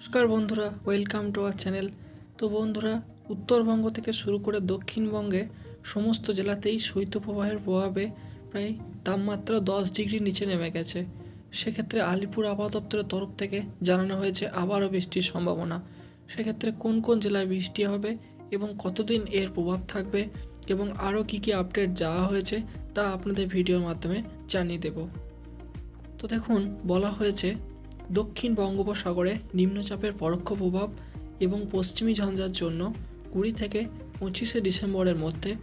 নমস্কার বন্ধুরা welcome to our channel তো বন্ধুরা, উত্তরবঙ্গ থেকে শুরু করে দক্ষিণবঙ্গে সমস্ত জেলাতেই শৈত্যপ্রবাহের প্রভাবে প্রায় তাপমাত্রা দশ ডিগ্রি নিচে নেমে গেছে। সেক্ষেত্রে আলিপুর আবহাওয়া দপ্তরের তরফ থেকে জানানো হয়েছে আবারও বৃষ্টির সম্ভাবনা। সেক্ষেত্রে কোন কোন জেলায় বৃষ্টি হবে এবং কতদিন এর প্রভাব থাকবে এবং আরও কী কী আপডেট যাওয়া হয়েছে তা আপনাদের ভিডিওর মাধ্যমে জানিয়ে দেব। তো দেখুন, বলা হয়েছে দক্ষিণ বঙ্গোপসাগরে নিম্নচাপের পরোক্ষ প্রভাব এবং পশ্চিমী ঝঞ্ঝার জন্য কুড়ি থেকে পঁচিশে ডিসেম্বরের মধ্যে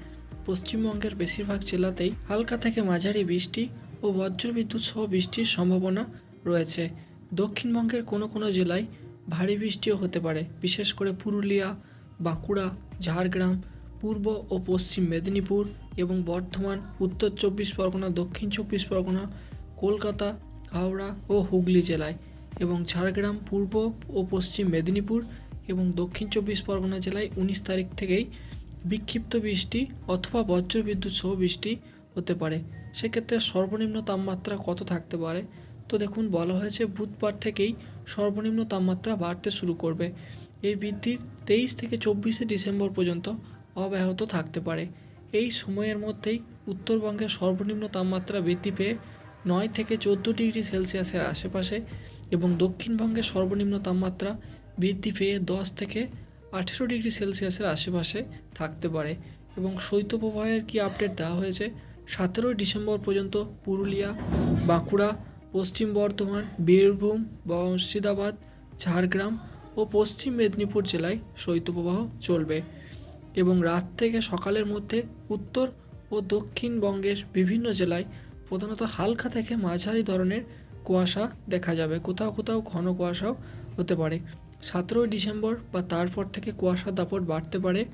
পশ্চিমবঙ্গের বেশিরভাগ জেলাতেই হালকা থেকে মাঝারি বৃষ্টি ও বজ্রবিদ্যুৎ সহ বৃষ্টির সম্ভাবনা রয়েছে। দক্ষিণবঙ্গের কোনো কোনো জেলায় ভারী বৃষ্টিও হতে পারে, বিশেষ করে পুরুলিয়া, বাঁকুড়া, ঝাড়গ্রাম, পূর্ব ও পশ্চিম মেদিনীপুর এবং বর্ধমান, উত্তর চব্বিশ পরগনা, দক্ষিণ চব্বিশ পরগনা, কলকাতা, হাওড়া ও হুগলি জেলায়। এবং ঝাড়গ্রাম, পূর্ব ও পশ্চিম মেদিনীপুর এবং দক্ষিণ চব্বিশ পরগনা জেলায় উনিশ তারিখ থেকেই বিক্ষিপ্ত বৃষ্টি অথবা বজ্রবিদ্যুৎ সহ বৃষ্টি হতে পারে। সেক্ষেত্রে সর্বনিম্ন তাপমাত্রা কত থাকতে পারে? তো দেখুন, বলা হয়েছে বুধবার থেকেই সর্বনিম্ন তাপমাত্রা বাড়তে শুরু করবে। এই বৃদ্ধি তেইশ থেকে চব্বিশে ডিসেম্বর পর্যন্ত অব্যাহত থাকতে পারে। এই সময়ের মধ্যেই উত্তরবঙ্গের সর্বনিম্ন তাপমাত্রা বৃদ্ধি পেয়ে নয় থেকে চোদ্দ ডিগ্রি সেলসিয়াসের আশেপাশে এবং দক্ষিণবঙ্গের সর্বনিম্ন তাপমাত্রা বৃদ্ধি পেয়ে দশ থেকে আঠেরো ডিগ্রি সেলসিয়াসের আশেপাশে থাকতে পারে এবং শৈত্যপ্রবাহের কি আপডেট দেওয়া হয়েছে? সতেরোই ডিসেম্বর পর্যন্ত পুরুলিয়া, বাঁকুড়া, পশ্চিম বর্ধমান, বীরভূম, মুর্শিদাবাদ, ঝাড়গ্রাম ও পশ্চিম মেদিনীপুর জেলায় শৈত্যপ্রবাহ চলবে এবং রাত থেকে সকালের মধ্যে উত্তর ও দক্ষিণবঙ্গের বিভিন্ন জেলায় প্রধানত হালকা থেকে মাঝারি ধরনের কুয়াশা দেখা যাবে। কোথাও কোথাও ঘন কুয়াশাও হতে পারে। সতেরোই ডিসেম্বর বা তারপর থেকে কুয়াশার দাপট বাড়তে পারে,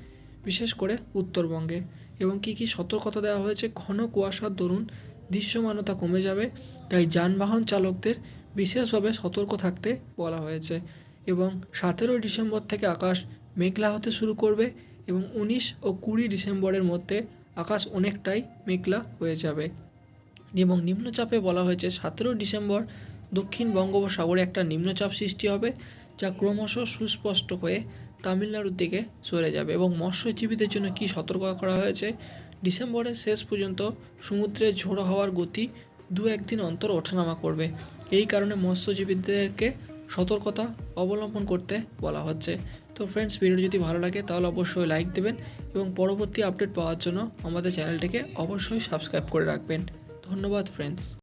বিশেষ করে উত্তরবঙ্গে। এবং কী কী সতর্কতা দেওয়া হয়েছে? ঘন কুয়াশার দরুন দৃশ্যমানতা কমে যাবে, তাই যানবাহন চালকদের বিশেষভাবে সতর্ক থাকতে বলা হয়েছে। এবং সতেরোই ডিসেম্বর থেকে আকাশ মেঘলা হতে শুরু করবে এবং উনিশ ও কুড়ি ডিসেম্বরের মধ্যে আকাশ অনেকটাই মেঘলা হয়ে যাবে। এবং নিম্নচাপে বলা হয়েছে সতেরোই ডিসেম্বর দক্ষিণ বঙ্গোপসাগরে একটা নিম্নচাপ সৃষ্টি হবে, যা ক্রমশ সুস্পষ্ট হয়ে তামিলনাড়ুর দিকে সরে যাবে। এবং মৎস্যজীবীদের জন্য কী সতর্ক করা হয়েছে? ডিসেম্বরের শেষ পর্যন্ত সমুদ্রে ঝোড়ো হওয়ার গতি দু একদিন অন্তর ওঠানামা করবে। এই কারণে মৎস্যজীবীদেরকে সতর্কতা অবলম্বন করতে বলা হচ্ছে। তো ফ্রেন্ডস ভিডিও যদি ভালো লাগে, তাহলে অবশ্যই লাইক দেবেন এবং পরবর্তী আপডেট পাওয়ার জন্য আমাদের চ্যানেলটিকে অবশ্যই সাবস্ক্রাইব করে রাখবেন। ধন্যবাদ ফ্রেন্ডস